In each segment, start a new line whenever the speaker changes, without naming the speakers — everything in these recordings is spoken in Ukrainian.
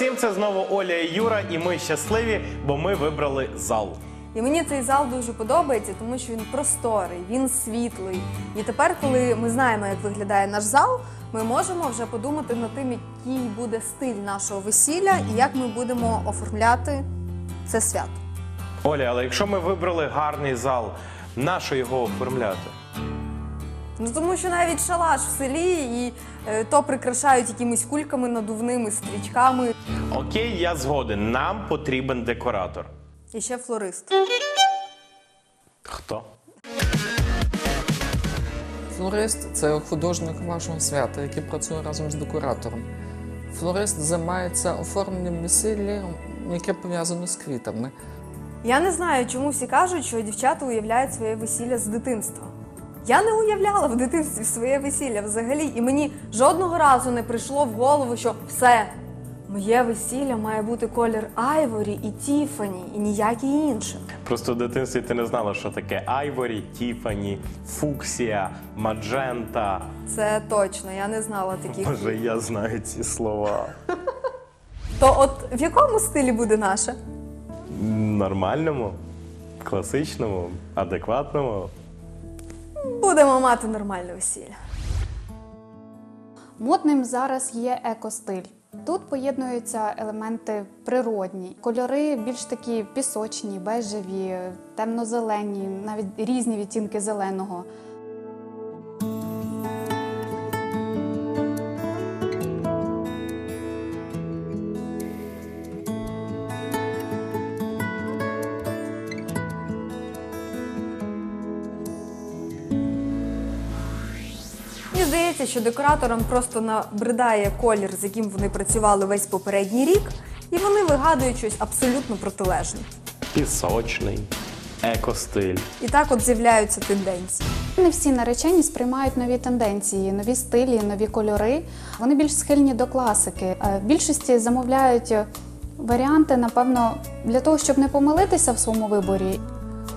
всім! Це знову Оля і Юра, і ми щасливі, бо ми вибрали зал.
І мені цей зал дуже подобається, тому що він просторий, він світлий. І тепер, коли ми знаємо, як виглядає наш зал, ми можемо вже подумати над тим, який буде стиль нашого весілля і як ми будемо оформляти це свято.
Оля, але якщо ми вибрали гарний зал, нащо його оформляти?
Ну тому що навіть шалаш в селі і е, то прикрашають якимись кульками надувними, стрічками.
Окей, я згоден. Нам потрібен декоратор.
І ще флорист.
Хто?
Флорист це художник вашого свята, який працює разом з декоратором. Флорист займається оформленням весілля, яке пов'язано з квітами.
Я не знаю, чому всі кажуть, що дівчата уявляють своє весілля з дитинства. Я не уявляла в дитинстві своє весілля взагалі, і мені жодного разу не прийшло в голову, що все, моє весілля має бути колір Айворі і Тіфані, і ніякий інший.
Просто в дитинстві ти не знала, що таке Айворі, Тіфані, Фуксія, Маджента.
Це точно, я не знала таких.
Боже, я знаю ці слова.
То от в якому стилі буде наше?
Нормальному, класичному, адекватному.
Будемо мати нормальне весілля.
Модним зараз є екостиль. Тут поєднуються елементи природні, кольори більш такі пісочні, бежеві, темно-зелені, навіть різні відтінки зеленого.
Здається, що декораторам просто набридає колір, з яким вони працювали весь попередній рік, і вони вигадують щось абсолютно протилежне.
Пісочний, екостиль.
І так от з'являються тенденції.
Не всі наречені сприймають нові тенденції, нові стилі, нові кольори. Вони більш схильні до класики. Е, В більшості замовляють варіанти, напевно, для того, щоб не помилитися в своєму виборі.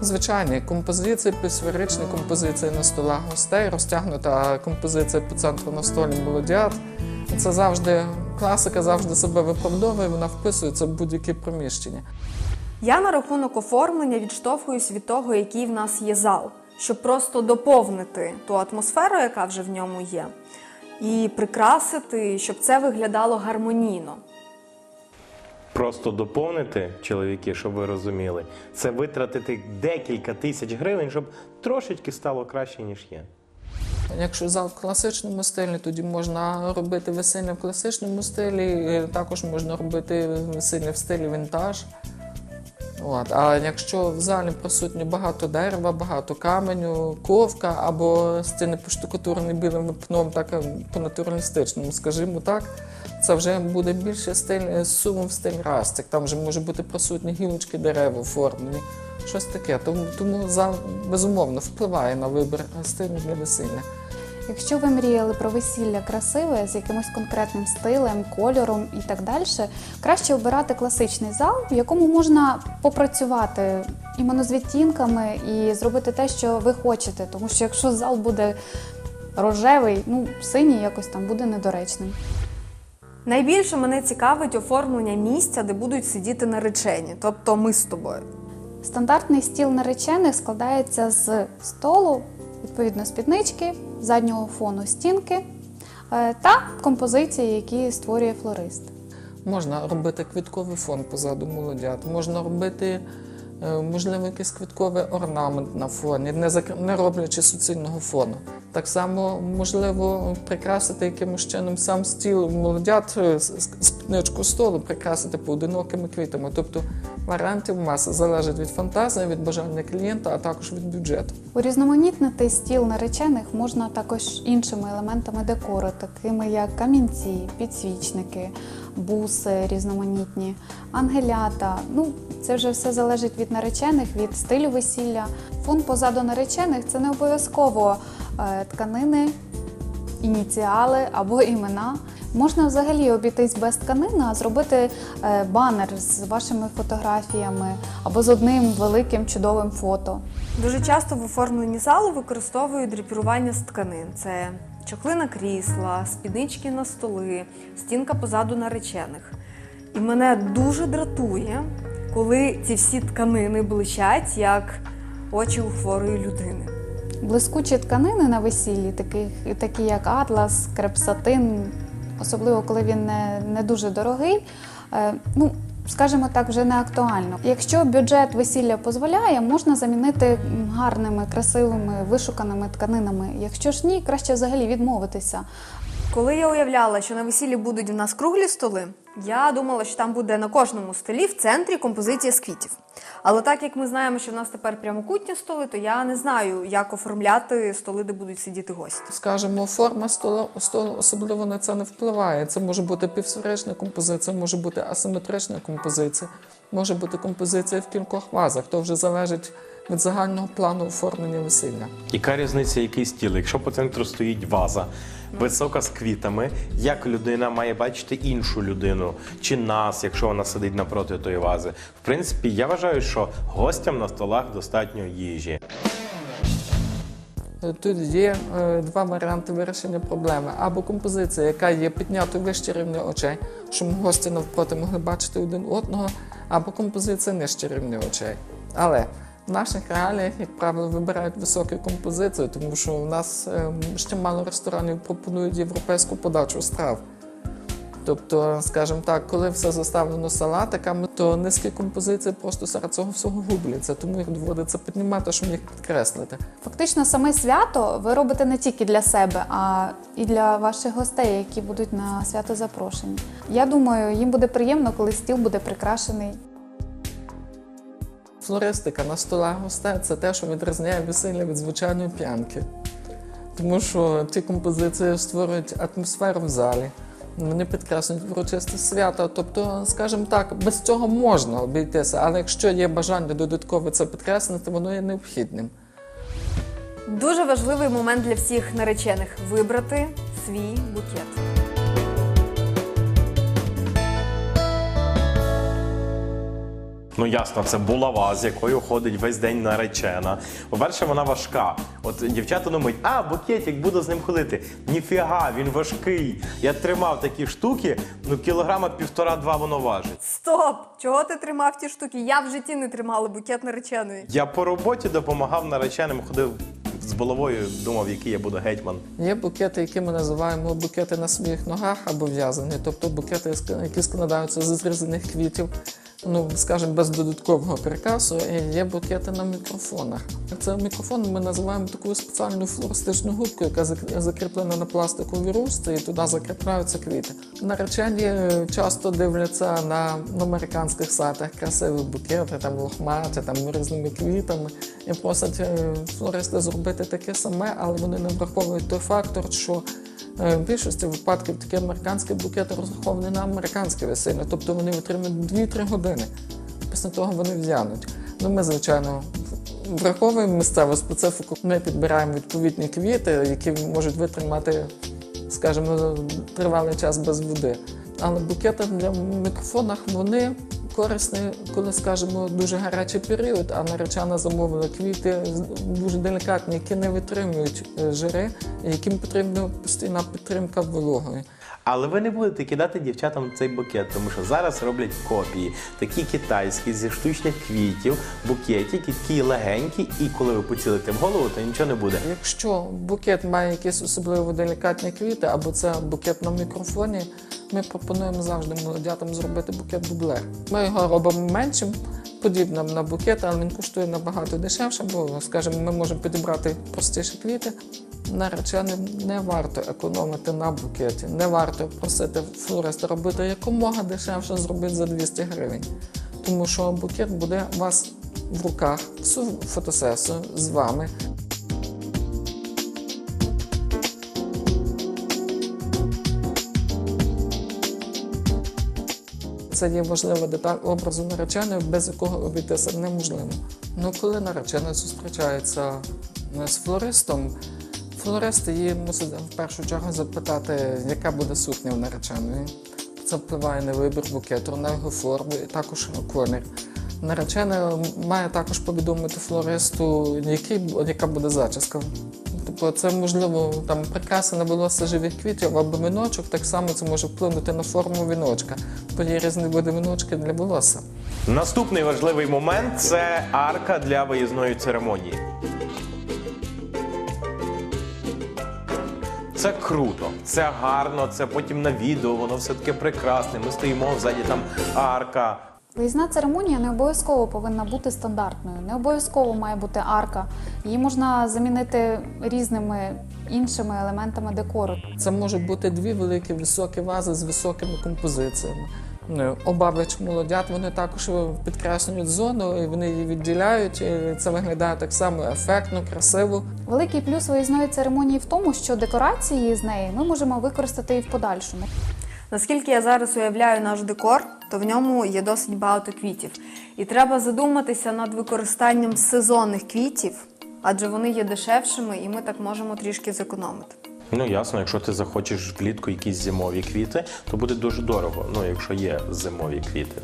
Звичайні композиції, пісферичні композиції на столах гостей, розтягнута композиція по центру на столі молодят. Це завжди класика, завжди себе виправдовує, вона вписується в будь-які приміщення.
Я на рахунок оформлення відштовхуюсь від того, який в нас є зал, щоб просто доповнити ту атмосферу, яка вже в ньому є, і прикрасити, щоб це виглядало гармонійно.
Просто доповнити, чоловіки, щоб ви розуміли, це витратити декілька тисяч гривень, щоб трошечки стало краще, ніж є.
Якщо зал в класичному стилі, тоді можна робити весілля в класичному стилі, також можна робити весілля в стилі вінтаж. От. А якщо в залі присутні багато дерева, багато каменю, ковка або стіни поштукатурені білим вапном, так е, по-натуралістичному, скажімо так, це вже буде більше стиль сумом в стиль растик. Там вже може бути присутні гілочки дерев оформлені. Щось таке. Тому, тому зал безумовно впливає на вибір стилю для весілля.
Якщо ви мріяли про весілля красиве з якимось конкретним стилем, кольором і так далі, краще обирати класичний зал, в якому можна попрацювати іменно з відтінками і зробити те, що ви хочете. Тому що якщо зал буде рожевий, ну синій якось там буде недоречним.
Найбільше мене цікавить оформлення місця, де будуть сидіти наречені, тобто ми з тобою.
Стандартний стіл наречених складається з столу, відповідно спіднички, заднього фону стінки е, та композиції, які створює флорист.
Можна робити квітковий фон позаду молодят, можна робити, можливо, якийсь квітковий орнамент на фоні, не, закр... не роблячи суцільного фону. Так само можливо прикрасити якимось чином сам стіл молодят, е, спідничку столу, прикрасити поодинокими квітами. Тобто варіантів маса залежить від фантазії, від бажання клієнта, а також від бюджету.
Урізноманітнити стіл наречених можна також іншими елементами декору, такими як камінці, підсвічники, буси різноманітні, ангелята. Ну, це вже все залежить від наречених, від стилю весілля. Фон позаду наречених це не обов'язково е, тканини, ініціали або імена. Можна взагалі обійтись без тканини, а зробити е, банер з вашими фотографіями або з одним великим чудовим фото.
Дуже часто в оформленні залу використовують драпірування з тканин. Це чохли на крісла, спіднички на столи, стінка позаду наречених. І мене дуже дратує, коли ці всі тканини блищать, як очі у хворої людини.
Блискучі тканини на весіллі, такі, такі як атлас, крепсатин, особливо коли він не, не дуже дорогий, е, ну, скажімо так, вже не актуально. Якщо бюджет весілля дозволяє, можна замінити гарними, красивими, вишуканими тканинами. Якщо ж ні, краще взагалі відмовитися.
Коли я уявляла, що на весіллі будуть в нас круглі столи, я думала, що там буде на кожному столі в центрі композиція з квітів. Але так як ми знаємо, що в нас тепер прямокутні столи, то я не знаю, як оформляти столи, де будуть сидіти гості.
Скажімо, форма столу, столу особливо на це не впливає. Це може бути півсферична композиція, може бути асиметрична композиція, може бути композиція в кількох вазах. То вже залежить від загального плану оформлення весілля.
Яка різниця, який стіл? Якщо по центру стоїть ваза, висока з квітами, як людина має бачити іншу людину чи нас, якщо вона сидить напроти тої вази? В принципі, я вважаю, що гостям на столах достатньо їжі.
Тут є е, два варіанти вирішення проблеми: або композиція, яка є піднятою вище рівня очей, щоб гості навпроти могли бачити один одного, або композиція нижче рівня очей. Але в наших реаліях, як правило, вибирають високу композицію, тому що в нас е, ще мало ресторанів пропонують європейську подачу страв. Тобто, скажімо так, коли все заставлено салатиками, то низькі композиції просто серед цього всього губляться, тому їх доводиться піднімати, щоб їх підкреслити.
Фактично, саме свято ви робите не тільки для себе, а і для ваших гостей, які будуть на свято запрошені. Я думаю, їм буде приємно, коли стіл буде прикрашений.
Флористика на столах гостей це те, що відрізняє весілля від звичайної п'янки. Тому що ті композиції створюють атмосферу в залі, вони підкреслюють урочисте свято. Тобто, скажімо так, без цього можна обійтися, але якщо є бажання додатково це підкреслити, воно є необхідним.
Дуже важливий момент для всіх наречених вибрати свій букет.
Ну ясно, це булава, з якою ходить весь день наречена. По-перше, вона важка. От дівчата думають, а букетик, буду з ним ходити. Ніфіга, він важкий. Я тримав такі штуки, ну кілограма півтора-два воно важить.
Стоп! Чого ти тримав ті штуки? Я в житті не тримала букет нареченої.
Я по роботі допомагав нареченим, ходив з головою, думав, який я буду гетьман.
Є букети, які ми називаємо букети на своїх ногах або в'язані, тобто букети, які складаються з зрізаних квітів, ну скажімо, без додаткового прикрасу. Є букети на мікрофонах. Це мікрофон ми називаємо таку спеціальну флористичну губку, яка зак- закріплена на пластиковій ручці, і туди закріпляються квіти. Наречені е, часто дивляться на, американських сайтах красиві букети, там лохматі, там різними квітами, і просять е, флористи зробити таке саме, але вони не враховують той фактор, що е, в більшості випадків такі американські букети розраховані на американське весілля, тобто вони витримують 2-3 години. Після того вони в'януть. Ну, ми, звичайно, враховуємо місцеву специфіку. Ми підбираємо відповідні квіти, які можуть витримати, скажімо, тривалий час без води. Але букети для мікрофонах вони корисні, коли, скажемо, дуже гарячий період, а наречена замовила квіти дуже делікатні, які не витримують е, жири, яким потрібна постійна підтримка вологою.
Але ви не будете кидати дівчатам цей букет, тому що зараз роблять копії, такі китайські зі штучних квітів, букетики, такі легенькі, і коли ви поцілите в голову, то нічого не буде.
Якщо букет має якісь особливо делікатні квіти, або це букет на мікрофоні, ми пропонуємо завжди молодятам зробити букет дублер. Ми його робимо меншим, подібним на букет, але він коштує набагато дешевше, бо, скажімо, ми можемо підібрати простіші квіти. Нареченим не варто економити на букеті, не варто просити флориста робити якомога дешевше зробити за 200 гривень. Тому що букет буде у вас в руках всю фотосесію з вами. Це є важлива деталь образу нареченої, без якого обійтися неможливо. Ну, коли наречена зустрічається е, з флористом, флорист її мусить в першу чергу запитати, яка буде сукня в нареченої. Це впливає на вибір букету, на його форму і також колір. Наречена має також повідомити флористу, який, яка буде зачіска. Тобто це можливо там прикраса на волосся живих квітів або віночок, так само це може вплинути на форму віночка, бо є різні види віночки для волосся.
Наступний важливий момент це арка для виїзної церемонії. Це круто, це гарно, це потім на відео, воно все таке прекрасне. Ми стоїмо ззаді там арка.
Виїзна церемонія не обов'язково повинна бути стандартною, не обов'язково має бути арка. Її можна замінити різними іншими елементами декору.
Це можуть бути дві великі високі вази з високими композиціями. Ну, Обабич молодят вони також підкреслюють зону, і вони її відділяють. і Це виглядає так само ефектно, красиво.
Великий плюс виїзної церемонії в тому, що декорації з неї ми можемо використати і в подальшому.
Наскільки я зараз уявляю наш декор, то в ньому є досить багато квітів. І треба задуматися над використанням сезонних квітів, адже вони є дешевшими, і ми так можемо трішки зекономити.
Ну ясно, якщо ти захочеш влітку якісь зимові квіти, то буде дуже дорого. Ну, якщо є зимові квіти.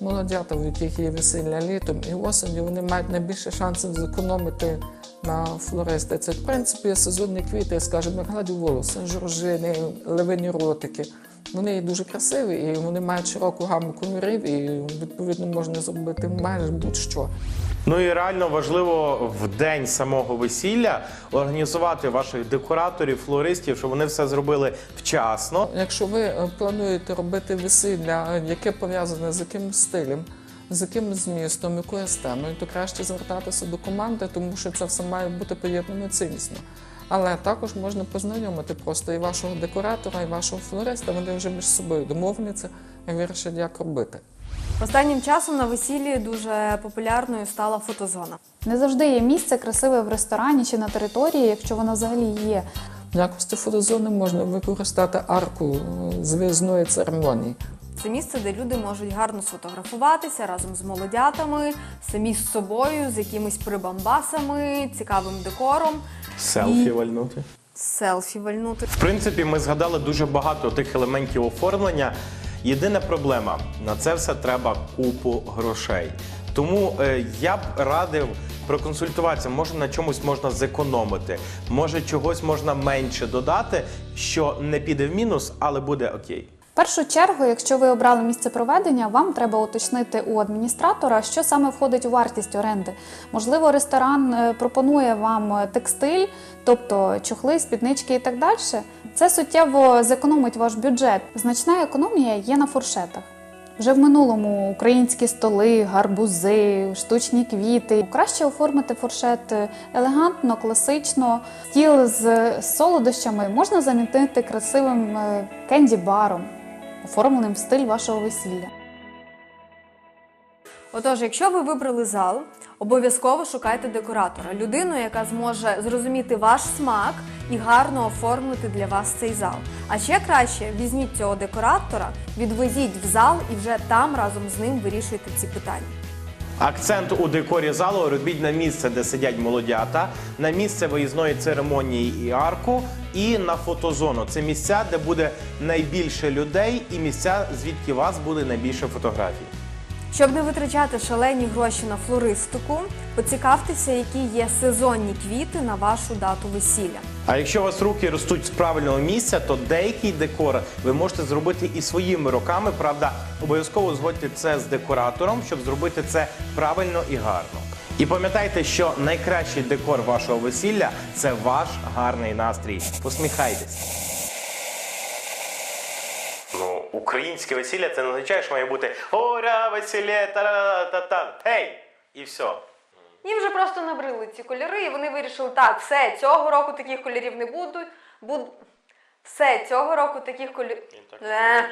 Молодята, у яких є весілля літом і осінню, вони мають найбільше шансів зекономити на флористиці. В принципі, сезонні квіти, скажімо, як гладі волосся, жоржини, левині ротики. Вони дуже красиві і вони мають широку гаму кольорів, і відповідно можна зробити майже будь-що.
Ну і реально важливо в день самого весілля організувати ваших декораторів, флористів, щоб вони все зробили вчасно.
Якщо ви е, плануєте робити весілля, е, яке пов'язане з якимось стилем, з якимось змістом, якоюсь темою, то краще звертатися до команди, тому що це все має бути поєднано цілісно. Але також можна познайомити просто і вашого декоратора, і вашого флориста. Вони вже між собою домовляться і вирішать, як робити.
Останнім часом на весіллі дуже популярною стала фотозона.
Не завжди є місце красиве в ресторані чи на території, якщо воно взагалі є.
В якості фотозони можна використати арку е, з виїзної церемонії.
Це місце, де люди можуть гарно сфотографуватися разом з молодятами, самі з собою, з якимись прибамбасами, цікавим декором,
Селфі
І-
вальнути.
селфі вальнути.
В принципі, ми згадали дуже багато тих елементів оформлення. Єдина проблема на це все треба купу грошей. Тому е, я б радив проконсультуватися. Може на чомусь можна зекономити, може чогось можна менше додати, що не піде в мінус, але буде окей.
Першу чергу, якщо ви обрали місце проведення, вам треба уточнити у адміністратора, що саме входить у вартість оренди. Можливо, ресторан е, пропонує вам е, текстиль, тобто чохли, спіднички і так далі. Це суттєво зекономить ваш бюджет. Значна економія є на фуршетах. Вже в минулому українські столи, гарбузи, штучні квіти. Краще оформити фуршет е, елегантно, класично. Стіл з солодощами можна замінити красивим кенді-баром, оформленим в стиль вашого весілля.
Отож, якщо ви вибрали зал, обов'язково шукайте декоратора, людину, яка зможе зрозуміти ваш смак і гарно оформити для вас цей зал. А ще краще візьміть цього декоратора, відвезіть в зал і вже там разом з ним вирішуйте ці питання.
Акцент у декорі залу робіть на місце, де сидять молодята, на місце виїзної церемонії і арку, і на фотозону. Це місця, де буде найбільше людей, і місця, звідки вас буде найбільше фотографій.
Щоб не витрачати шалені гроші на флористику, поцікавтеся, які є сезонні квіти на вашу дату весілля.
А якщо у вас руки ростуть з правильного місця, то деякий декор ви можете зробити і своїми руками. Правда, обов'язково згодьте це з декоратором, щоб зробити це правильно і гарно. І пам'ятайте, що найкращий декор вашого весілля це ваш гарний настрій. Посміхайтесь. Ну, українське весілля це не означає, що має бути Оря, весілля, та-та-та-та, гей! І все.
Їм вже просто набрили ці кольори, і вони вирішили, так, все, цього року таких кольорів не будуть. Буд... Все, цього року таких кольорів. Е.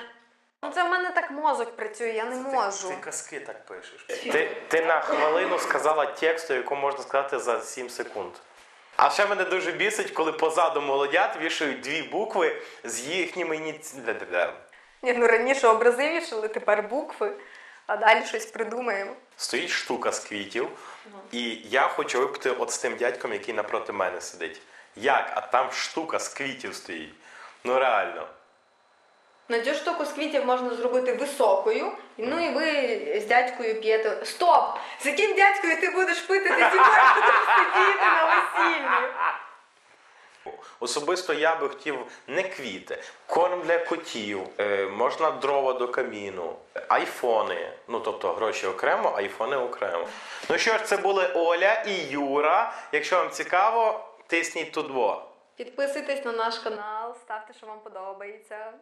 Ну це в мене так мозок працює, я не можу.
Ти казки так пишеш. Ти, ти на хвилину сказала тексту, яку можна сказати за 7 секунд. А ще мене дуже бісить, коли позаду молодят вішають дві букви з їхніми ініціативами.
Ні, ну раніше образи вішали, тепер букви, а далі щось придумаємо.
Стоїть штука з квітів, і я хочу випити от з тим дядьком, який напроти мене сидить. Як? А там штука з квітів стоїть. Ну реально.
На цю штуку з квітів можна зробити високою, ну і ви з дядькою п'єте. Стоп! З яким дядькою ти будеш пити? Ти зі мною будеш сидіти на весіллі.
Особисто я би хотів не квіти, корм для котів, е, можна дрова до каміну, айфони. Ну тобто гроші окремо, айфони окремо. Ну що ж, це були Оля і Юра. Якщо вам цікаво, тисніть тут.
Підписуйтесь на наш канал, ставте, що вам подобається.